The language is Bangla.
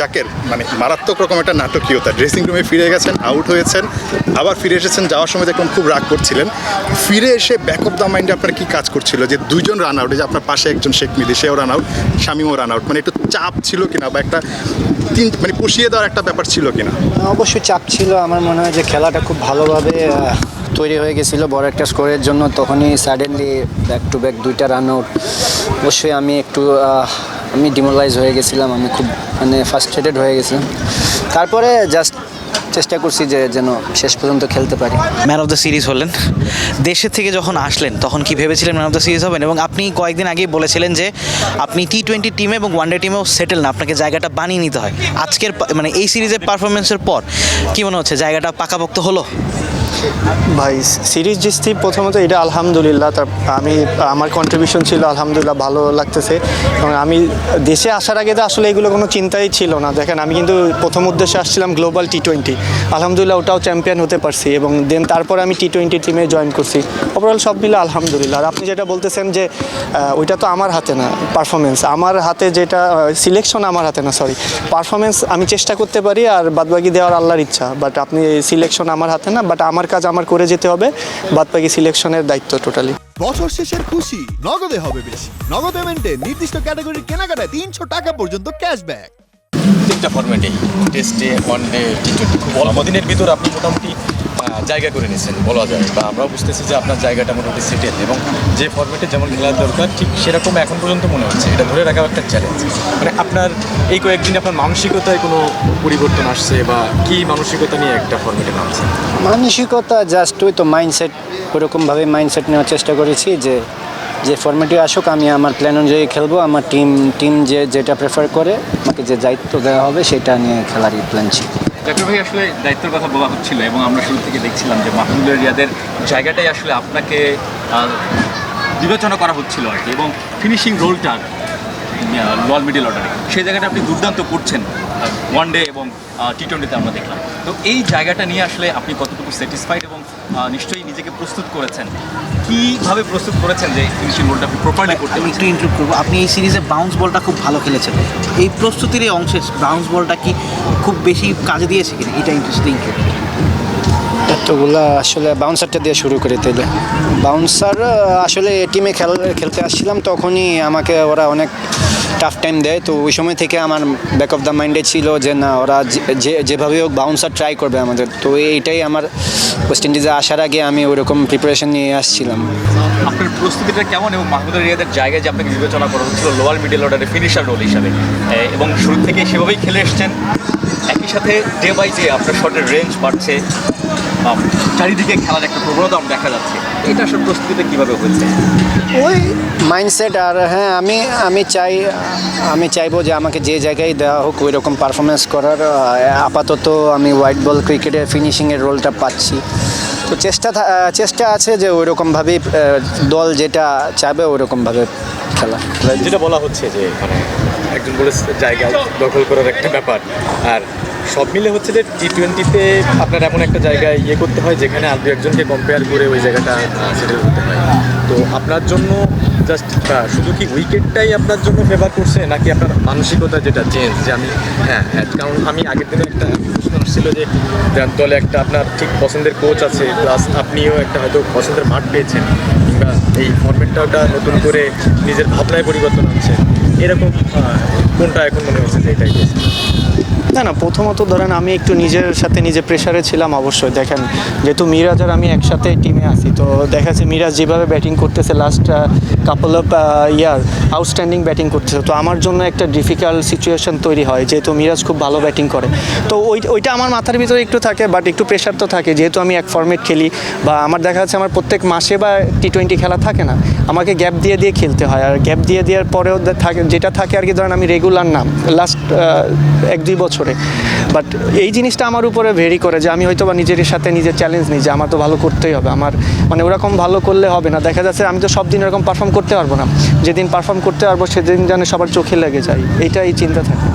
জাকের মানে মারাত্মক রকম একটা নাটকীয়তা। ড্রেসিং রুমে ফিরে গেছেন আউট হয়েছেন, আবার ফিরে এসেছেন, যাওয়ার সময় দেখলাম খুব রাগ করছিলেন। ফিরে এসে ব্যাক অফ দ্য মাইন্ডে আপনার কি কাজ করছিল? যে দুজন রান আউট যে আপনার পাশে একজন শেখ মিদি সেও রান আউট শামিমও রান আউট মানে একটু চাপ ছিল কিনা বা একটা তিন মানে পুষিয়ে দেওয়ার একটা ব্যাপার ছিল কিনা? অবশ্যই চাপ ছিল। আমার মনে হয় যে খেলাটা খুব ভালোভাবে তৈরি হয়ে গেছিল বড় একটা স্কোরের জন্য। তখনই সাডেনলি ব্যাক টু ব্যাক দুইটা রান আউট অবশ্যই আমি একটু আমি ডিমোলাইজ হয়ে গেছিলাম, আমি খুব মানে ফার্স্ট্রেটেড হয়ে গেছিলাম। তারপরে জাস্ট চেষ্টা করছি যে যেন শেষ পর্যন্ত খেলতে পারি। ম্যান অফ দ্য সিরিজ হলেন। দেশের থেকে যখন আসলেন, তখন কি ভেবেছিলেন ম্যান অফ দ্য সিরিজ হবেন? এবং আপনি কয়েকদিন আগেই বলেছিলেন যে আপনি টি টোয়েন্টি টিমে এবং ওয়ানডে টিমেও সেটেল না, আপনাকে জায়গাটা বানিয়ে নিতে হয়। আজকের মানে এই সিরিজের পারফরমেন্সের পর, কি মনে হচ্ছে? জায়গাটা পাকাপোক্ত হলো? ভাই, সিরিজ জিতছি প্রথমত এটা আলহামদুলিল্লাহ, তার আমি, আমার কন্ট্রিবিউশন ছিল, আলহামদুলিল্লাহ ভালো লাগতেছে। এবং আমি দেশে আসার আগে তো আসলে এগুলো কোনো চিন্তাই ছিল না। দেখেন, আমি কিন্তু প্রথম উদ্দেশ্যে আসছিলাম গ্লোবাল টি টোয়েন্টি আলহামদুলিল্লাহ ওটাও চ্যাম্পিয়ন হতে পারছি এবং দেন তারপর আমি টি টোয়েন্টি টিমে জয়েন করছি। ওভারঅল সব মিলে আলহামদুলিল্লাহ। আর আপনি যেটা বলতেছেন যে ওইটা তো আমার হাতে না পারফরমেন্স আমার হাতে যেটা সিলেকশন আমার হাতে না সরি পারফরমেন্স আমি চেষ্টা করতে পারি আর বাদবাকি দেওয়ার আল্লাহর ইচ্ছা। বাট আপনি সিলেকশন আমার হাতে না বাট আমার কাজ আমার করে যেতে হবে। বাদবাকি সিলেকশনের দায়িত্ব টোটালি বছর শেষের খুশি নগদে হবে বেশি। নগদ পেমেন্টে নির্দিষ্ট ক্যাটাগরির কেনাকাটায় তিনশো টাকা পর্যন্ত ক্যাশব্যাক তিনটা ফরম্যাটেই টেস্টে ওয়ান ডে টি টোয়েন্টি খুব অল্প দিনের ভিতর আপনি মোটামুটি জায়গা করে নিয়েছেন, বলা যায়। বা আমরাও বুঝতেছি যে আপনার জায়গাটা মোটামুটি সেটেল এবং যে ফরম্যাটে যেমন খেলার দরকার, ঠিক সেরকম এখন পর্যন্ত মনে হচ্ছে। এটা ধরে রাখাও একটা চ্যালেঞ্জ মানে আপনার এই কয়েকদিন আপনার মানসিকতায় কোনো পরিবর্তন আসছে বা কি মানসিকতা নিয়ে একটা ফরম্যাটে নামছেন মানসিকতা জাস্ট ওই তো মাইন্ডসেট ওরকমভাবে মাইন্ডসেট নেওয়ার চেষ্টা করেছি যে যে ফর্মেটে আসুক, আমি আমার প্ল্যান অনুযায়ী খেলব, আমার টিম টিম যে, যেটা প্রেফার করে, আমাকে যে দায়িত্ব দেওয়া হবে, সেটা নিয়ে খেলারই প্ল্যান ছিল। জাকির ভাই, আসলে দায়িত্বের কথা বলা হচ্ছিল এবং আমরা শুরু থেকে দেখছিলাম যে মাহমুদুল রিয়াদের জায়গাটাই আসলে আপনাকে বিবেচনা করা হচ্ছিল আর কি এবং ফিনিশিং রোলটা লল মিডিল অর্ডারে সেই জায়গাটা আপনি দুর্দান্ত করছেন ওয়ান ডে এবং টি টোয়েন্টিতে আমরা দেখলাম। তো এই জায়গাটা নিয়ে আসলে আপনি কতটুকু স্যাটিসফাইড এবং নিশ্চয়ই নিজেকে প্রস্তুত করেছেন। কীভাবে প্রস্তুত করেছেন যে ফিনিশিং বলটা আপনি প্রপারলি করতে আমি একটু ইন্টারভিউ করব। আপনি এই সিরিজে বাউন্স বলটা খুব ভালো খেলেছেন। এই প্রস্তুতির এই অংশে বাউন্স বলটা কি খুব বেশি কাজে দিয়েছে কিনা? এটা ইন্টারেস্টিং এতগুলা আসলে বাউন্সারটা দিয়ে শুরু করে তাইলে বাউন্সার আসলে টিমে খেল, খেলতে আসছিলাম, তখনই আমাকে ওরা অনেক টাফ টাইম দেয়। তো ওই সময় থেকে আমার ব্যাক অফ দ্য মাইন্ডে ছিল যে, না, ওরা যে- যেভাবে হোক বাউন্সার ট্রাই করবে আমাদের। তো এইটাই আমার ওয়েস্ট ইন্ডিজে আসার আগে আমি ওরকম প্রিপারেশন নিয়ে আসছিলাম। আপনার প্রস্তুতিটা কেমন এবং মাহমুদুল রিয়াদের জায়গায় যে আপনাকে বিবেচনা করা হচ্ছিল লোয়ার মিডল অর্ডারে ফিনিশার রোল হিসাবে? এবং শুরু থেকে সেভাবেই খেলে এসছেন? একই সাথে ডে বাই ডে আপনার শটের রেঞ্জ বাড়ছে। চারিদিকে খেলার একটা প্রবণতা দেখা যাচ্ছে। এটা আসলে প্রস্তুতিটা কীভাবে হয়েছে? ওই মাইন্ডসেট আর হ্যাঁ আমি আমি চাই আমি চাইব যে আমাকে যে জায়গায় দেওয়া হোক ওই রকম পারফরমেন্স করার আপাতত আমি হোয়াইট বল ক্রিকেটে ফিনিশিংয়ের রোলটা পাচ্ছি। তো চেষ্টা চেষ্টা আছে যে ওই রকমভাবেই দল যেটা চাইবে ওই রকমভাবে খেলা। যেটা বলা হচ্ছে যে মানে একজন বলে জায়গা দখল করার একটা ব্যাপার। আর সব মিলে হচ্ছে যে টি টোয়েন্টিতে আপনার এমন একটা জায়গায় ইয়ে করতে হয় যেখানে আর দু একজনকে কম্পেয়ার করে ওই জায়গাটা সেটেল করতে হয় তো আপনার জন্য জাস্ট শুধু কি উইকেটটাই আপনার জন্য ফেভার করছে, নাকি আপনার মানসিকতা যেটা চেঞ্জ যে আমি হ্যাঁ হ্যাঁ কারণ আমি আগের দিনে একটা প্রশ্ন আসছিল যে দলে একটা আপনার ঠিক পছন্দের কোচ আছে প্লাস আপনিও একটা হয়তো পছন্দের মাঠ পেয়েছেন, কিংবা এই ফর্মেটটা নতুন করে নিজের ভাবনায় পরিবর্তন হচ্ছে এরকম কোনটা এখন মনে হচ্ছে যে এটাই? না না, প্রথমত ধরেন আমি একটু নিজের সাথে নিজে প্রেশারে ছিলাম অবশ্যই। দেখেন, যেহেতু মিরাজ আর আমি একসাথে টিমে আছি, তো দেখা যাচ্ছে মিরাজ যেভাবে ব্যাটিং করতেছে last couple of year outstanding batting করতেছে। তো আমার জন্য একটা ডিফিকাল্ট সিচুয়েশন তৈরি হয়, যেহেতু মিরাজ খুব ভালো ব্যাটিং করে। তো ওই, ওইটা আমার মাথার ভিতরে একটু থাকে বাট একটু প্রেশার তো থাকে। যেহেতু আমি এক ফর্মেট খেলি, বা আমার দেখা যাচ্ছে আমার প্রত্যেক মাসে বা টি টোয়েন্টি খেলা থাকে না, আমাকে গ্যাপ দিয়ে দিয়ে খেলতে হয়। আর গ্যাপ দিয়ে, দেওয়ার পরেও থাকে, যেটা থাকে আর কি, ধরেন আমি রেগুলার নাম লাস্ট এক দুই বছরে। বাট এই জিনিসটা আমার উপরে ভেরি করে যে আমি হয়তো বা নিজের সাথে নিজের চ্যালেঞ্জ নিই যে আমার তো ভালো করতেই হবে। আমার মানে ওরকম ভালো করলে হবে না। দেখা যাচ্ছে আমি তো সব দিন এরকম পারফর্ম করতে পারব না। যেদিন পারফর্ম করতে পারব সেদিন যেন সবার চোখে লেগে যায়। এইটাই চিন্তা থাকে।